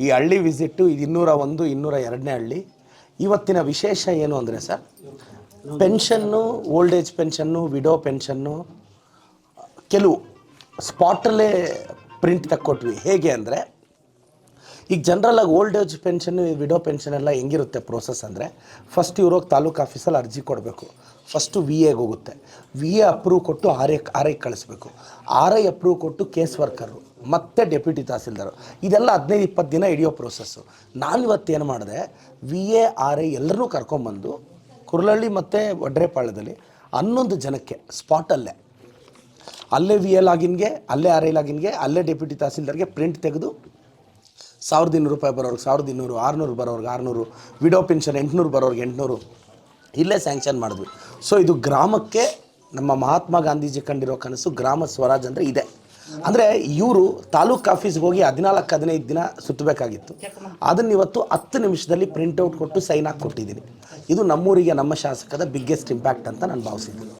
ಈ ಹಳ್ಳಿ ವಿಸಿಟ್ಟು ಇದು ಇನ್ನೂರ ಒಂದು, ಇನ್ನೂರ ಎರಡನೇ ಹಳ್ಳಿ. ಇವತ್ತಿನ ವಿಶೇಷ ಏನು ಅಂದರೆ sir pension old age pension widow pension ಕೆಲವು ಸ್ಪಾಟಲ್ಲೇ ಪ್ರಿಂಟ್ ತಕ್ಕೊಟ್ವಿ. ಹೇಗೆ ಅಂದರೆ ಈಗ ಜನರಲಾಗಿ old age pension widow pension ಎಲ್ಲ ಹೆಂಗಿರುತ್ತೆ ಪ್ರೋಸೆಸ್ ಅಂದರೆ ಫಸ್ಟ್ ಇವ್ರೋಗಿ ತಾಲೂಕು ಆಫೀಸಲ್ಲಿ ಅರ್ಜಿ ಕೊಡಬೇಕು. ಫಸ್ಟು ವಿ ಎಗೆ ಹೋಗುತ್ತೆ. ವಿ ಎ ಅಪ್ರೂವ್ ಕೊಟ್ಟು ಆರ್ ಐ ಆರ್ ಐ ಕಳಿಸ್ಬೇಕು. ಆರ್ ಐ ಅಪ್ರೂವ್ ಕೊಟ್ಟು ಕೇಸ್ ವರ್ಕರು ಮತ್ತೆ ಡೆಪ್ಯೂಟಿ ತಹಸೀಲ್ದಾರು ಇದೆಲ್ಲ ಹದಿನೈದು, ಇಪ್ಪತ್ತು ದಿನ ಹಿಡಿಯೋ ಪ್ರೋಸೆಸ್ಸು ನಾನು ಇವತ್ತೇನು ಮಾಡಿದೆ ವಿ ಎ ಆರ್ ಐ ಎಲ್ಲರೂ ಕರ್ಕೊಂಬಂದು ಕುರ್ಲಹಳ್ಳಿ ಮತ್ತು ವಡ್ರೇಪಾಳ್ಯದಲ್ಲಿ ಹನ್ನೊಂದು ಜನಕ್ಕೆ ಸ್ಪಾಟಲ್ಲೇ ಅಲ್ಲೇ. ವಿ ಎ ಲಾಗಿನ್ಗೆ, ಅಲ್ಲೇ ಆರ್ ಐ ಲಾಗಿನ್ಗೆ, ಅಲ್ಲೇ ಡೆಪ್ಯೂಟಿ ತಹಸೀಲ್ದಾರ್ಗೆ ಪ್ರಿಂಟ್ ತೆಗೆದು ಸಾವಿರದ ಇನ್ನೂರು ರೂಪಾಯಿ ಬರೋರ್ಗೆ ಸಾವಿರದ ಇನ್ನೂರು, ಆರುನೂರು ಬರೋರ್ಗೆ ಆರುನೂರು, ವಿಡೋ ಪೆನ್ಷನ್ ಎಂಟುನೂರು ಬರೋರ್ಗೆ ಎಂಟುನೂರು. ಇಲ್ಲೇ ಸ್ಯಾಂಕ್ಷನ್ ಮಾಡಿದ್ವಿ. ಸೊ ಇದು ಗ್ರಾಮಕ್ಕೆ ನಮ್ಮ ಮಹಾತ್ಮ ಗಾಂಧೀಜಿ ಕಂಡಿರೋ ಕನಸು ಗ್ರಾಮ ಸ್ವರಾಜ್ ಅಂದರೆ ಇದೆ. ಅಂದರೆ ಇವರು ತಾಲೂಕು ಆಫೀಸ್ಗೆ ಹೋಗಿ ಹದಿನಾಲ್ಕು, ಹದಿನೈದು ದಿನ ಸುತ್ತಬೇಕಾಗಿತ್ತು. ಅದನ್ನು ಇವತ್ತು ಹತ್ತು ನಿಮಿಷದಲ್ಲಿ ಪ್ರಿಂಟೌಟ್ ಕೊಟ್ಟು ಸೈನ್ ಹಾಕಿ ಕೊಟ್ಟಿದ್ದೀನಿ. ಇದು ನಮ್ಮೂರಿಗೆ, ನಮ್ಮ ಶಾಸಕದ ಬಿಗ್ಗೆಸ್ಟ್ ಇಂಪ್ಯಾಕ್ಟ್ ಅಂತ ನಾನು ಭಾವಿಸಿದ್ದೀನಿ.